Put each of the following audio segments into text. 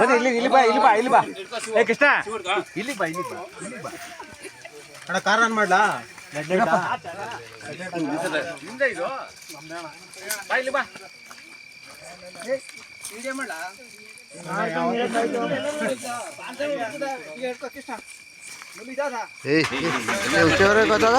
ಬನ್ನಿ, ಇಲ್ಲಿ ಇಲ್ಲಿ ಬಾ ಇಲ್ಲಿ ಬಾ ಇಲ್ಲಿ ಬಾ. ಏ, ಕೃಷ್ಣ. ಇಲ್ಲಿ ಬಾ ಇಲ್ಲಿ ಬಾ, ಇಲ್ಲಿ ಅಣ್ಣ ಕಾರ್ ಆನ್ ಮಾಡ್ಲಾ? ಹಿಂದೆ ಇದು ಬಾ, ಇಲ್ಲಿ ಬಾ. ಏ ಹುಚ್ಚವ್ರೆ ಗೊತ್ತದ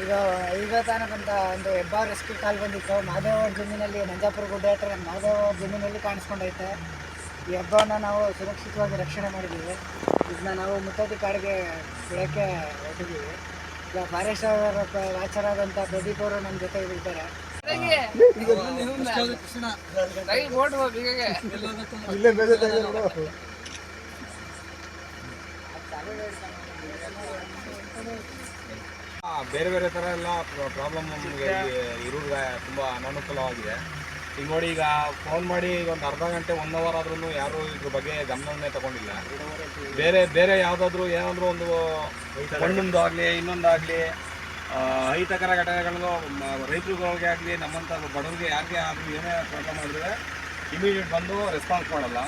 ಈಗ ಈಗ ಬಂದ ಒಂದು ಹೆಬ್ಬಾರ್ ರೆಸ್ಕ್ಯೂ ಕಾಲ್ ಬಂದಿತ್ತು. ಮಾದೇವ ಅವ್ರ ಜಮೀನಲ್ಲಿ ನಂಜಾಪುರ ಗುಡ್ಡ ಹತ್ರ ನಮ್ಮ ಮಾದೇವ ಅವ್ರ ಜಮೀನಲ್ಲಿ ಕಾಣಿಸ್ಕೊಂಡೈತೆ. ಈ ಹಬ್ಬವನ್ನು ನಾವು ಸುರಕ್ಷಿತವಾಗಿ ರಕ್ಷಣೆ ಮಾಡಿದ್ದೀವಿ. ಇದನ್ನ ನಾವು ಮುತ್ತತಿ ಕಾಡಿಗೆ ಬಿಡೋಕ್ಕೆ ಹೊರಟಿದ್ದೀವಿ ಈಗ ಫಾರೆಸ್ಟ್ ವಾಚರಾದಂಥ ಪ್ರದೀಪ್ ಅವರು ನಮ್ಮ ಜೊತೆ ಇದ್ದಾರೆ. ಬೇರೆ ಬೇರೆ ಥರ ಎಲ್ಲ ಪ್ರಾಬ್ಲಮ್ ನಮಗೆ ಇರೋದು ತುಂಬ ಅನಾನುಕೂಲವಾಗಿದೆ. ಈಗ ನೋಡಿ, ಈಗ ಫೋನ್ ಮಾಡಿ ಈಗ ಒಂದು ಅರ್ಧ ಗಂಟೆ ಒನ್ ಅವರ್ ಆದ್ರೂ ಯಾರು ಇದ್ರ ಬಗ್ಗೆ ಗಮನವನ್ನೇ ತಗೊಂಡಿಲ್ಲ. ಬೇರೆ ಬೇರೆ ಯಾವುದಾದ್ರೂ ಏನಾದರೂ ಒಂದು ಮಣ್ಣೊಂದು ಆಗಲಿ ಇನ್ನೊಂದಾಗಲಿ ಅಹಿತಕರ ಘಟನೆಗಳನ್ನು ರೈತರುಗಳಿಗೆ ಆಗಲಿ ನಮ್ಮಂಥ ಬಡವರಿಗೆ ಯಾರಿಗೆ ಆದರೂ ಏನೇ ಪ್ರಾಬ್ಲಮ್ ಮಾಡಿದ್ರೆ ಇಮಿಡಿಯೇಟ್ ಬಂದು ರೆಸ್ಪಾನ್ಸ್ ಮಾಡಲ್ಲ.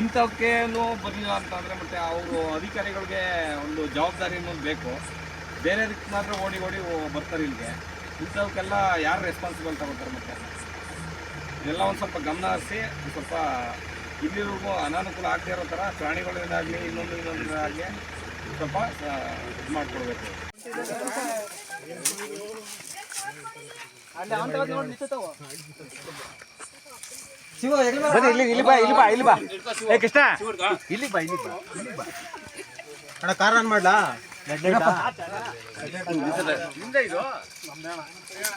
ಇಂಥವಕ್ಕೇನು ಬರಲಿಲ್ಲ ಅಂತಂದರೆ ಮತ್ತು ಅವರು ಅಧಿಕಾರಿಗಳಿಗೆ ಒಂದು ಜವಾಬ್ದಾರಿ ಅನ್ನೋದು ಬೇಕು. ಬೇರೆದಕ್ಕೆ ಮಾತ್ರ ಓಡಿ ಓಡಿ ಓ- ಬರ್ತಾರೆ ಇಲ್ಲಿಗೆ ಇಂಥವಕ್ಕೆಲ್ಲ ಯಾರು ರೆಸ್ಪಾನ್ಸಿಬಲ್ ತಗೋತಾರೆ ಮತ್ತೆ? ಇದೆಲ್ಲ ಒಂದು ಸ್ವಲ್ಪ ಗಮನ ಹರಿಸಿ ಒಂದು ಸ್ವಲ್ಪ ಇಲ್ಲಿವರೆಗೂ ಅನಾನುಕೂಲ ಆಗದೆ ಇರೋ ಥರ ಪ್ರಾಣಿಗಳಿಂದಾಗಲಿ ಇನ್ನೊಂದು ಇನ್ನೊಂದಾಗಲಿ ಸ್ವಲ್ಪ ಇದು ಮಾಡಿಕೊಡ್ಬೇಕು. ಇಲ್ಲಿ ಇಲ್ಲಿ ಬಾ ಇಲ್ಲಿ ಬಾ ಇಲ್ಲಿ ಬಾ. ಏ ಕೃಷ್ಣ ಇಲ್ಲಿ ಬಾ ಇಲ್ಲಿ ಬಾ ಅಣ್ಣ ಕಾರ್ ಆನ್ ಮಾಡ್ಲಾ? ಹಿಂದೆ ಇದು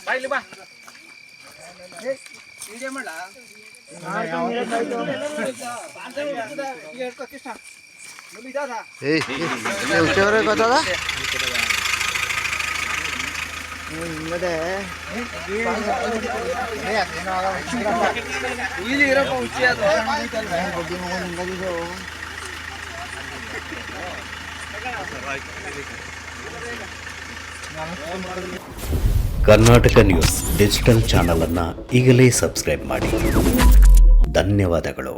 ಬಾ ಇಲ್ಲಿ ಬಾ ಏಯ್ ಹುಚ್ಚವ್ರೆ ಗೊತ್ತದ ಮತ್ತೆ ಕರ್ನಾಟಕ ನ್ಯೂಸ್ ಡಿಜಿಟಲ್ ಚಾನಲನ್ನು ಈಗಲೇ ಸಬ್ಸ್ಕ್ರೈಬ್ ಮಾಡಿ. ಧನ್ಯವಾದಗಳು.